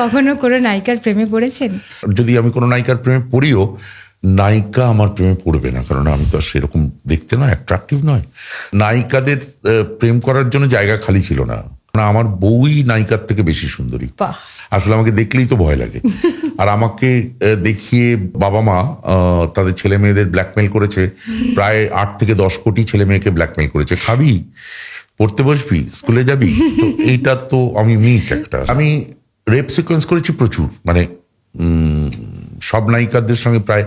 কখনো কোনো নায়িকার প্রেমে পড়েছেন? যদি আমি কোনো নায়িকার প্রেমে পড়িও নায়িকা আমার প্রেমে পড়বে না কারণ আমি তো আর সেরকম দেখতে নয় অ্যাট্রাকটিভ নয়। নায়িকাদের প্রেম করার জন্য জায়গা খালি ছিল না। কারণ আমার বউই নায়িকার থেকে বেশি সুন্দরী। আসলে আমাকে দেখলেই তো ভয় লাগে। আর আমাকে দেখিয়ে বাবা মা তাদের ছেলে মেয়েদের ব্ল্যাকমেল করেছে। প্রায় আট থেকে দশ কোটি ছেলে মেয়েকে ব্ল্যাকমেল করেছে। খাবি? পড়তে বসবি? স্কুলে যাবি? এইটা তো আমি মিক একটা। আমি রেপ সিকোয়েন্স করেছি প্রচুর। মানে সব নায়িকাদের সঙ্গে প্রায়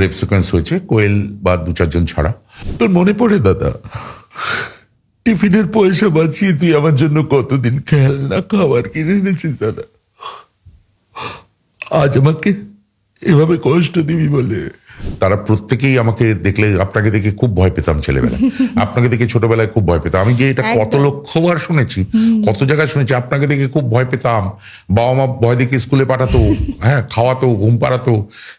রেপ সিকোয়েন্স হয়েছে, কোয়েল বা দু চারজন ছাড়া। তোর মনে পড়ে দাদা? টিফিনের পয়সা বাঁচিয়ে তুই আমার জন্য কতদিন খেলনা খাবার কিনে এনেছিস দাদা? আজ আমাকে এভাবে কষ্ট দিবি বলে। তারা প্রত্যেকেই আমাকে দেখলে আপনাকে দেখে খুব ভয় পেতাম ছেলেবেলায়। আপনাকে দেখে ছোটবেলায় খুব ভয় পেতাম। আমি যে এটা কত। লক্ষবার শুনেছি কত জায়গায় শুনেছি আপনাকে দেখে খুব ভয় পেতাম। বাবা মা ভয় দেখে স্কুলে পাঠাতো হ্যাঁ খাওয়াতো ঘুম পাড়াতো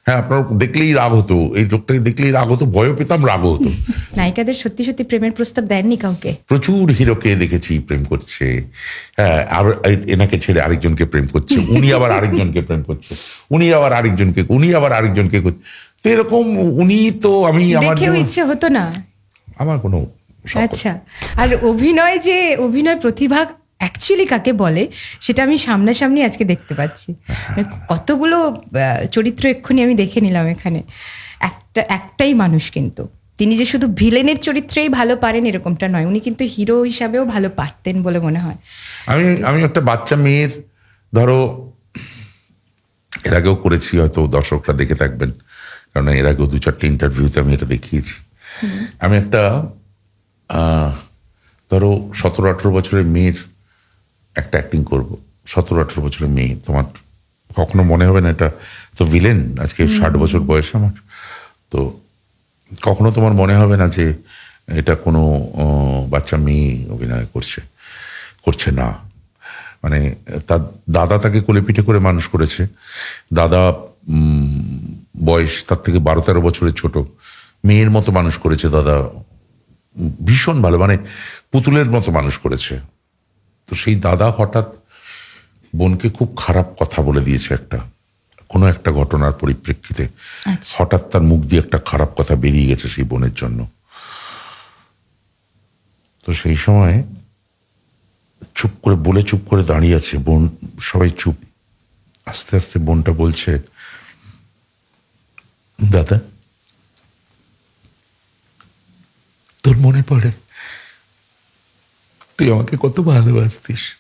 হ্যাঁ আপনার দেখলেই রাগ হতো। এই লোকটাকে দেখলেই রাগ হতো ভয়ও পেতাম রাগও হতো। নায়িকাদের সত্যি সত্যি প্রেমের প্রস্তাব দেননি কাউকে? প্রচুর হিরোকে দেখেছি প্রেম করছে। হ্যাঁ আর এনাকে ছেড়ে আরেকজনকে প্রেম করছে। উনি আবার আরেকজনকে প্রেম করছে। উনি আবার আরেকজনকে উনি আবার আরেকজনকে করছে তো এরকম উনি তো আমি আমার দেখেও ইচ্ছে হতো না। আমার কোনো আচ্ছা। আর অভিনয় যে অভিনয় প্রতিভা অ্যাকচুয়ালি কাকে বলে সেটা আমি সামনাসামনি আজকে দেখতে পাচ্ছি। মানে কতগুলো চরিত্র এক্ষুনি আমি দেখে নিলাম এখানে। একটা একটাই মানুষ কিন্তু। তিনি যে শুধু ভিলেনের চরিত্রেই ভালো পারেন এরকমটা নয় উনি কিন্তু হিরো হিসাবেও ভালো পারতেন বলে মনে হয়। আমি আমি একটা বাচ্চা মেয়ের ধরো এর আগেও করেছি হয়তো দর্শকরা দেখে থাকবেন। কারণ এর আগে দু চারটে ইন্টারভিউতে আমি এটা দেখিয়েছি। আমি একটা ধরো সতেরো আঠেরো বছরের মেয়ের একটা অ্যাক্টিং করব। সতেরো আঠেরো বছরের মেয়ে তোমার কখনো মনে হবে না এটা তো ভিলেন আজকে ষাট বছর বয়স আমার। তো কখনো তোমার মনে হবে না যে এটা কোনো বাচ্চা মেয়ে অভিনয় করছে করছে না। মানে তার দাদা তাকে কোলে পিঠে করে মানুষ করেছে। দাদা বয়স তার থেকে বারো তেরো বছরের ছোট। মেয়ের মতো মানুষ করেছে দাদা। ভীষণ ভালো মানে পুতুলের মতো মানুষ করেছে। তো সেই দাদা হঠাৎ বোনকে খুব খারাপ কথা বলে দিয়েছে একটা কোনো একটা ঘটনার পরিপ্রেক্ষিতে। আচ্ছা। হঠাৎ তার মুখ দিয়ে একটা খারাপ কথা বেরিয়ে গেছে সেই বোনের জন্য। তো সেই সময় চুপ করে বলে চুপ করে দাঁড়িয়ে আছে বোন সবাই চুপ। আস্তে আস্তে বোনটা বলছে দাদা? তোর মনে পড়ে? তুই আমাকে কত ভালোবাসতিস।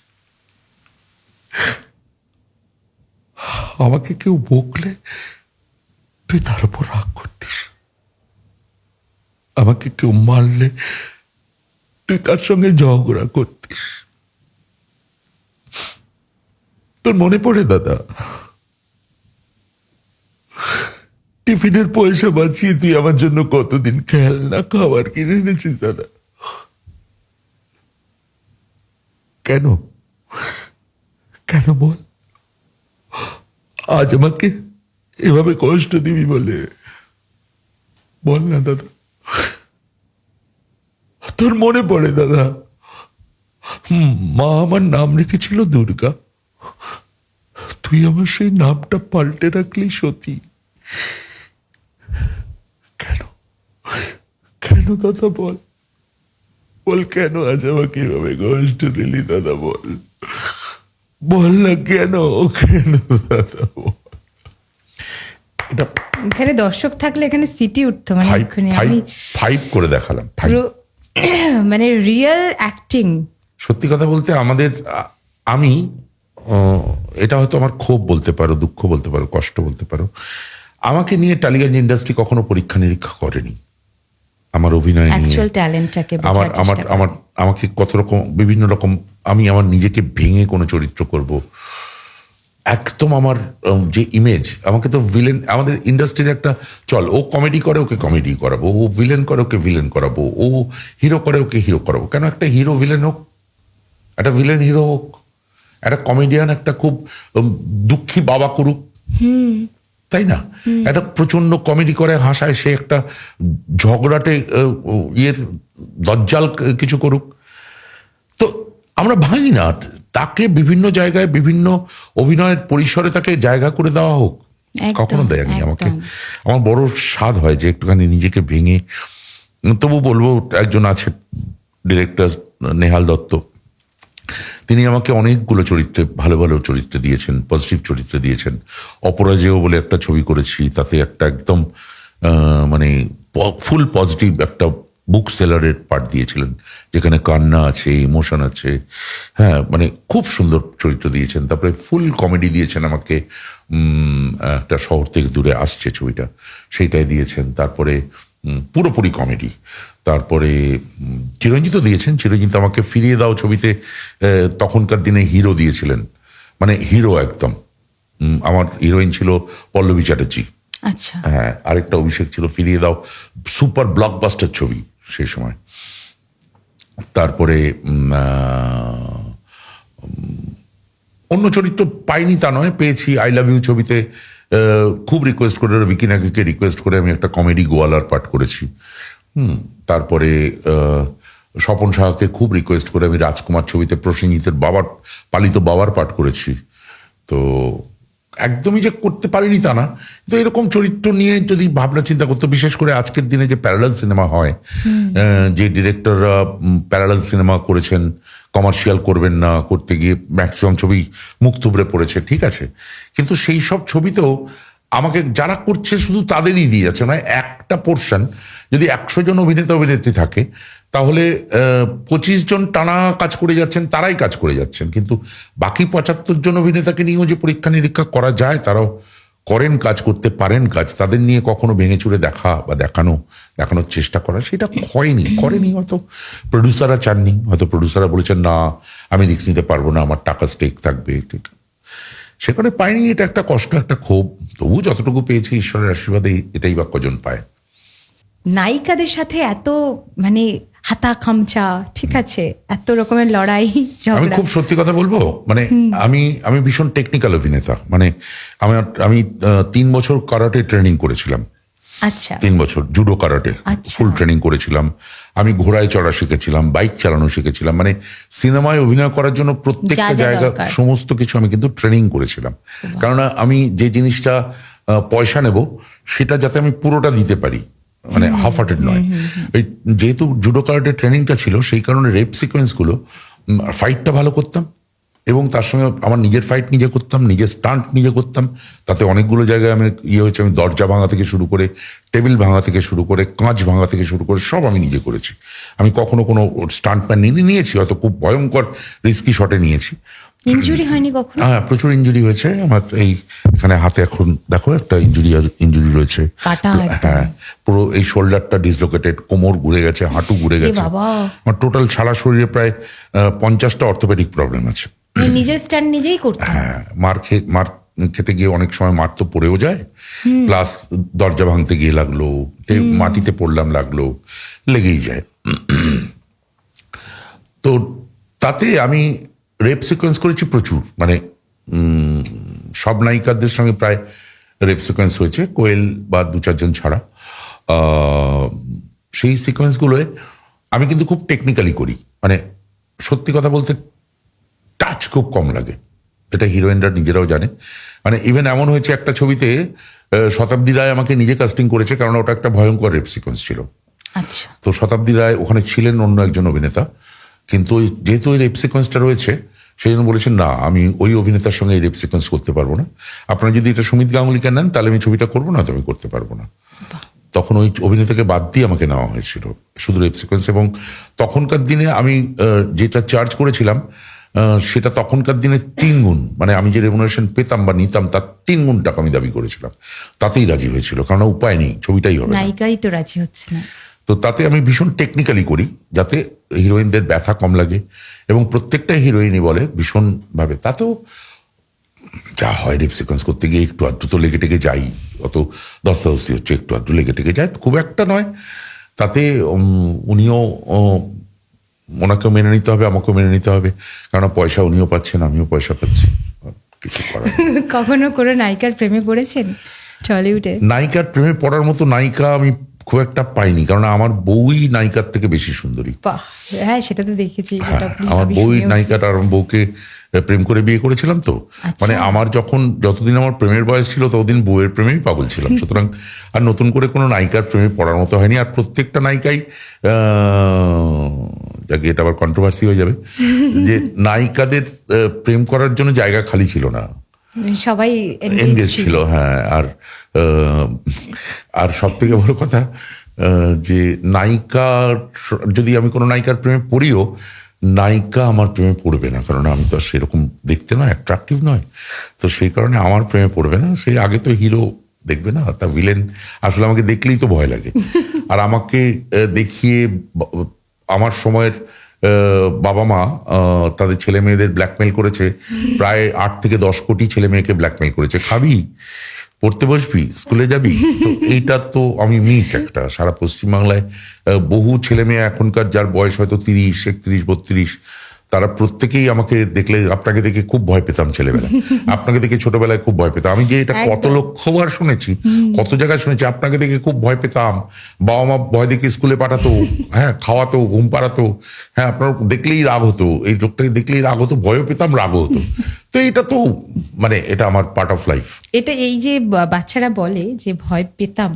আমাকে কেউ বকলে তুই তার উপর রাগ করতিস। আমাকে কেউ মারলে তুই তার সঙ্গে ঝগড়া করতিস। তোর মনে পড়ে, দাদা? টিফিনের পয়সা বাঁচিয়ে তুই আমার জন্য কতদিন খেলনা, খাবার কিনে এনেছিস, দাদা? কেন? কেন বল? আজ আমাকে এভাবে কষ্ট দিবি বলে? বল না, দাদা। তোর মনে পড়ে, দাদা? মা আমার নাম রেখেছিল দুর্গা। তুই আমার সেই নামটা পাল্টে রাখলি, সতী। কেন দাদা বল? বল কেন আজ আমাকে এভাবে কষ্ট দিলি দাদা বল? বল না কেন কেন দাদা বল? এটা এখানে দর্শক থাকলে এখানে সিটি উঠতো মানে এক্ষুনি আমি ফাইভ করে দেখালাম মানে রিয়েল অ্যাক্টিং সত্যি কথা বলতে আমাদের আমি আহ, এটা হয়তো আমার ক্ষোভ বলতে পারো দুঃখ বলতে পারো কষ্ট বলতে পারো। আমাকে নিয়ে টালিগঞ্জ ইন্ডাস্ট্রি কখনো পরীক্ষা নিরীক্ষা করেনি। আমার অভিনয় অ্যাকচুয়াল ট্যালেন্টটাকে আমার আমার আমার আমাকে কত রকম বিভিন্ন রকম আমি আমার নিজেকে ভেঙে কোনো চরিত্র করব। একদম আমার যে ইমেজ আমাকে তো ভিলেন আমাদের ইন্ডাস্ট্রির একটা চল ও কমেডি করে ওকে কমেডি করাবো। ও ভিলেন করে ওকে ভিলেন করাবো। ও হিরো করে ওকে হিরো করাবো। কেন একটা হিরো ভিলেন হোক? একটা ভিলেন হিরো হোক। একটা কমেডিয়ান একটা খুব দুঃখী বাবা করুক। তাই না? একটা প্রচণ্ড কমেডি করে হাসায় সে একটা ঝগড়াটে ইয়ের দজ্জাল কিছু করুক। তো আমরা ভাঙি না। তাকে বিভিন্ন জায়গায় বিভিন্ন অভিনয়ের পরিসরে তাকে জায়গা করে দেওয়া হোক। কখনো দেয়নি আমাকে। আমার বড় স্বাদ হয় যে একটুখানি নিজেকে ভেঙে তবু বলব একজন আছে ডিরেক্টর নেহাল দত্ত। তিনি আমাকে অনেকগুলো চরিত্রে, ভালো ভালো চরিত্র দিয়েছেন পজিটিভ চরিত্র দিয়েছেন। অপরাজেয় বলে একটা ছবি করেছি, তাতে একটা একদম মানে ফুল পজিটিভ একটা বুক সেলারের পার্ট দিয়েছিলেন, যেখানে কান্না আছে ইমোশন আছে। হ্যাঁ মানে খুব সুন্দর চরিত্র দিয়েছেন। তারপরে ফুল কমেডি দিয়েছেন আমাকে একটা শহর থেকে দূরে আসছে ছবিটা, সেইটাই দিয়েছেন। তারপরে পুরোপুরি কমেডি তারপরে চিরঞ্জিত দিয়েছেন। চিরঞ্জিত আমাকে ফিরিয়ে দাও ছবিতে তখনকার দিনে হিরো দিয়েছিলেন। মানে হিরো একদম। আমার হিরোইন ছিল পল্লবী চ্যাটার্জি। আচ্ছা। হ্যাঁ আরেকটা অভিষেক ছিল ফিরিয়ে দাও। সুপার ব্লকবাস্টার ছবি সেই সময়। তারপরে অন্য চরিত্র পাইনি তা নয় পেয়েছি আই লাভ ইউ ছবিতে। খুব রিকোয়েস্ট করে ভিকি নাকিকে রিকোয়েস্ট করে আমি একটা কমেডি গোয়ালার পাঠ করেছি। হুম তারপরে স্বপন সাহাকে খুব রিকোয়েস্ট করে আমি রাজকুমার ছবিতে প্রসেনজিতের বাবার পালিত বাবার পাঠ করেছি। তো একদমই যে করতে পারিনি তা না। তো এরকম চরিত্র নিয়ে যদি ভাবনা চিন্তা করতো বিশেষ করে আজকের দিনে যে প্যারালাল সিনেমা হয় যে ডিরেক্টররা প্যারালাল সিনেমা করেছেন কমার্শিয়াল করবেন না, করতে গিয়ে ম্যাক্সিমাম ছবি মুখ থুবড়ে পড়েছে, ঠিক আছে? কিন্তু সেই সব ছবিতেও আমাকে যারা করছে শুধু তাদেরই দিয়ে যাচ্ছে মানে একটা পোর্শন যদি একশো জন অভিনেতা অভিনেত্রী থাকে, তাহলে পঁচিশ জন টানা কাজ করে যাচ্ছেন, তারাই কাজ করে যাচ্ছেন। কিন্তু বাকি পঁচাত্তর জন অভিনেতাকে নিয়েও যে পরীক্ষা নিরীক্ষা করা যায়, তারাও করেন কাজ, করতে পারেন কাজ, তাদের নিয়ে কখনো ভেঙে চুরে দেখা বা দেখানো, দেখানোর চেষ্টা করা, সেটা হয়নি, করেনি, হয়তো প্রডিউসাররা চাননি, হয়তো প্রডিউসাররা বলেছেন, না, আমি রিস্ক নিতে পারব না, আমার টাকা স্টেক থাকবে। সেখানে পাইনি, এটা একটা কষ্ট, একটা ক্ষোভ। তবু যতটুকু পেয়েছি ঈশ্বরের আশীর্বাদে এটাই বা কজন পায়। নায়িকাদের সাথে এত মানে হাতা খামচা ঠিক আছে? এত রকমের লড়াই আমি খুব সত্যি কথা বলব? মানে আমি আমি ভীষণ টেকনিক্যাল অভিনেতা। মানে আমার আমি তিন বছর কারাটে ট্রেনিং করেছিলাম। আচ্ছা। তিন বছর জুডো কারাটে। আচ্ছা। ফুল ট্রেনিং করেছিলাম। আমি ঘোড়ায় চড়া শিখেছিলাম বাইক চালানো শিখেছিলাম। মানে সিনেমায় অভিনয় করার জন্য প্রত্যেকটা জায়গা সমস্ত কিছু আমি কিন্তু ট্রেনিং করেছিলাম। কেননা আমি যে জিনিসটা পয়সা নেব সেটা যাতে আমি পুরোটা দিতে পারি। মানে হাফ হার্টেড নয় এই যেহেতু জুডো কারাটে ট্রেনিংটা ছিল সেই কারণে রেপ সিকোয়েন্সগুলো ফাইটটা ভালো করতাম এবং তার সঙ্গে আমার নিজের ফাইট নিজে করতাম নিজের স্টান্ট নিজে করতাম। তাতে অনেকগুলো জায়গায় আমি ইয়ে হয়েছে আমি দরজা ভাঙা থেকে শুরু করে টেবিল ভাঙা থেকে শুরু করে কাঁচ ভাঙা থেকে শুরু করে সব আমি নিজে করেছি। আমি কখনো কোনো স্টান্টম্যান নিয়ে নিয়েছি হয়তো খুব ভয়ঙ্কর রিস্কি শটে নিয়েছি। ইনজুরি হয়নি কখনো? হ্যাঁ প্রচুর ইঞ্জুরি হয়েছে। আমার এই এখানে হাতে এখন দেখো একটা ইঞ্জুরি ইঞ্জুরি রয়েছে। হ্যাঁ পুরো এই শোল্ডারটা ডিসলোকেটেড কোমর ঘুরে গেছে হাঁটু ঘুরে গেছে। আমার টোটাল সারা শরীরে প্রায় পঞ্চাশটা অর্থোপেডিক প্রবলেম আছে। মানে নিজের স্ট্যান্ড নিজেই করতে হ্যাঁ মার খেয়ে মার খেতে গিয়ে অনেক সময় মার তো পড়েও যায়। প্লাস দরজা ভাঙতে গিয়ে লাগল মাটিতে পড়লাম লাগল লেগেই যায়। তো তাতে আমি রেপ সিকোয়েন্স করেছি প্রচুর। মানে সব নায়িকাদের সঙ্গে প্রায় রেপ সিকোয়েন্স হয়েছে কোয়েল বা দু চারজন ছাড়া। সেই সিকোয়েন্সগুলোয় আমি কিন্তু খুব টেকনিক্যালি করি। মানে সত্যি কথা বলতে টাচ খুব কম লাগে। এটা হিরোইনরা নিজেরাও জানে। মানে ইভেন এমন হয়েছে একটা ছবিতে শতাব্দী রায় আমাকে নিজে কাস্টিং করেছে কারণ ওটা একটা ভয়ঙ্কর রেপ সিকোয়েন্স ছিল। আচ্ছা। তো শতাব্দী রায় ওখানে ছিলেন অন্য একজন অভিনেতা। কিন্তু ওই যেহেতু ওই রেপ সিকোয়েন্সটা রয়েছে সেই জন্য বলেছেন না আমি ওই অভিনেতার সঙ্গে এই রেপ সিকোয়েন্স করতে পারব না। আপনারা যদি এটা সুমিত গাঙ্গুলিকে নেন তাহলে আমি ছবিটা করব না তো আমি করতে পারব না। তখন ওই অভিনেতাকে বাদ দিয়ে আমাকে নেওয়া হয়েছিল শুধু রেপ সিকোয়েন্স এবং তখনকার দিনে আমি যেটা চার্জ করেছিলাম সেটা তখনকার দিনে তিন গুণ মানে আমি যে রেমুনারেশন পেতাম বা নিতাম তার তিন গুণ টাকা আমি দাবি করেছিলাম। তাতেই রাজি হয়েছিল কারণ উপায় নেই ছবিটাই হবে নায়িকাই তো রাজি হচ্ছে না। তো তাতে আমি ভীষণ টেকনিক্যালি করি যাতে হিরোইনদের ব্যথা কম লাগে এবং প্রত্যেকটা হিরোইনই বলে ভীষণভাবে। তাতেও যা হয় রেপ সিকোয়েন্স করতে গিয়ে একটু আধটু তো লেগে টেগে যাই অত দস্তাদস্তি হচ্ছে একটু আধটু লেগে টেগে যায় খুব একটা নয়। তাতে উনিও ওনাকেও মেনে নিতে হবে আমাকেও মেনে নিতে হবে কারণ পয়সা উনিও পাচ্ছেন আমিও পয়সা পাচ্ছি। কিছু করার কখনো কোনো নায়িকার প্রেমে পড়েছেন? টলিউডে নায়িকার প্রেমে পড়ার মতো নায়িকা আমি খুব একটা পাইনি কারণ আমার বউই নায়িকার থেকে বেশি সুন্দরী। হ্যাঁ সেটা তো দেখেছি আমার বউই নায়িকাটা আর আমার বউকে প্রেম করে বিয়ে করেছিলাম তো। আচ্ছা। মানে আমার যখন যতদিন আমার প্রেমের বয়স ছিল ততদিন বউয়ের প্রেমেই পাগল ছিলাম। সুতরাং আর নতুন করে কোনো নায়িকার প্রেমে পড়ার মতো হয়নি। আর প্রত্যেকটা নায়িকাই যাকে এটা আবার কন্ট্রোভার্সি হয়ে যাবে যে নায়িকাদের প্রেম করার জন্য জায়গা খালি ছিল না। সবাই engaged এনগেজ ছিল। হ্যাঁ আর আর সব থেকে বড় কথা যে নায়িকার যদি আমি কোনো নায়িকার প্রেমে পড়িও নায়িকা আমার প্রেমে পড়বে না কারণ আমি তো আর সেরকম দেখতে নয় অ্যাট্রাকটিভ নয় তো সেই কারণে আমার প্রেমে পড়বে না সেই আগে তো হিরো দেখবে না তা ভিলেন আসলে আমাকে দেখলেই তো ভয় লাগে আর আমাকে দেখিয়ে আমার সময়ের বাবা মা তাদের ছেলে মেয়েদের ব্ল্যাকমেল করেছে। প্রায় আট থেকে দশ কোটি ছেলে মেয়েকে ব্ল্যাকমেল করেছে। খাবি? পড়তে বসবি? স্কুলে যাবি? এইটা তো আমি মিথ একটা। সারা পশ্চিমবাংলায় বহু ছেলে মেয়ে এখনকার যার বয়স হয়তো তিরিশ, একত্রিশ, বত্রিশ তারা প্রত্যেকেই আমাকে দেখলে আপনাকে দেখে খুব ভয় পেতাম ছেলেবেলায়। আপনাকে দেখে ছোটবেলায় খুব ভয় পেতাম। আমি যে এটা কত। লক্ষবার শুনেছি কত জায়গায় শুনেছি আপনাকে দেখে খুব ভয় পেতাম। বাবা মা ভয় দেখে স্কুলে পাঠাতো হ্যাঁ খাওয়াতো ঘুম পাড়াতো হ্যাঁ আপনার দেখলেই রাগ হতো এই লোকটাকে দেখলেই রাগ হতো ভয়ও পেতাম রাগও হতো। তো এটা তো মানে এটা আমার পার্ট অফ লাইফ এটা এই যে বাচ্চারা বলে যে ভয় পেতাম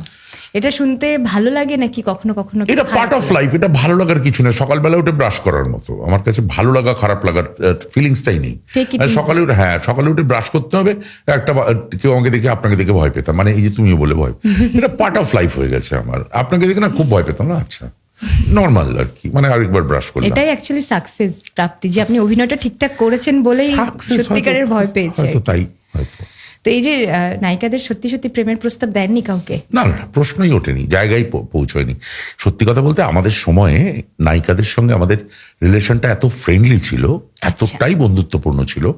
এটা শুনতে ভালো লাগে নাকি কখনো কখনো এটা পার্ট অফ লাইফ এটা ভালো লাগার কিছু না। সকালবেলা উঠে ব্রাশ করার মতো। আমার কাছে ভালো লাগা খারাপ লাগার ফিলিংসটাই নেই. সকালে উঠে হ্যাঁ সকালে উঠে ব্রাশ করতে হবে। একটা কেউ আমাকে দেখে আপনাকে দেখে ভয় পেতাম। মানে এই যে তুমিও বলে ভয় এটা পার্ট অফ লাইফ হয়ে গেছে আমার। আপনাকে দেখে না খুব ভয় পেতাম। না আচ্ছা। নর্মাল আর কি। মানে আরেকবার ব্রাশ করলাম। এটাই অ্যাকচুয়ালি সাকসেস প্রাপ্তি। যে আপনি অভিনয়টা ঠিকঠাক করেছেন বলেই সত্যিকারের ভয় পেয়েছে তাই হয়তো। তো এই যে নায়িকাদের সত্যি সত্যি প্রেমের প্রস্তাব দেননি কাউকে? না না প্রশ্নই ওঠেনি জায়গায় পৌঁছয়নি। সত্যি কথা বলতে আমাদের সময়ে নায়িকাদের সঙ্গে আমাদের রিলেশনটা এত ফ্রেন্ডলি ছিল এতটাই বন্ধুত্বপূর্ণ ছিল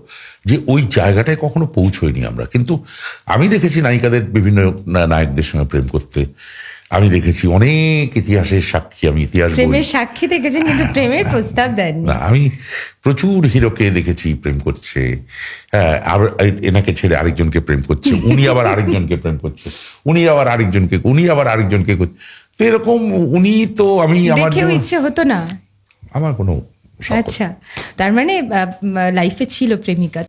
যে ওই জায়গাটায় কখনো পৌঁছয়নি আমরা। কিন্তু আমি দেখেছি নায়িকাদের বিভিন্ন নায়কদের সঙ্গে প্রেম করতে। আমি দেখেছি অনেক ইতিহাসের সাক্ষী আমি ইতিহাস প্রেমের সাক্ষী দেখেছেন কিন্তু প্রেমের প্রস্তাব দেন না আমি প্রচুর হিরোকে দেখেছি প্রেম করছে। হ্যাঁ আর এনাকে ছেড়ে আরেকজনকে প্রেম করছে উনি আবার আরেকজনকে প্রেম করছে উনি আবার আরেকজনকে উনি আবার আরেকজনকে করছে তো এরকম উনি তো আমি আমার ইচ্ছে হতো না। আমার কোনো আচ্ছা তার মানে লাইফে ছিল প্রেমিকা।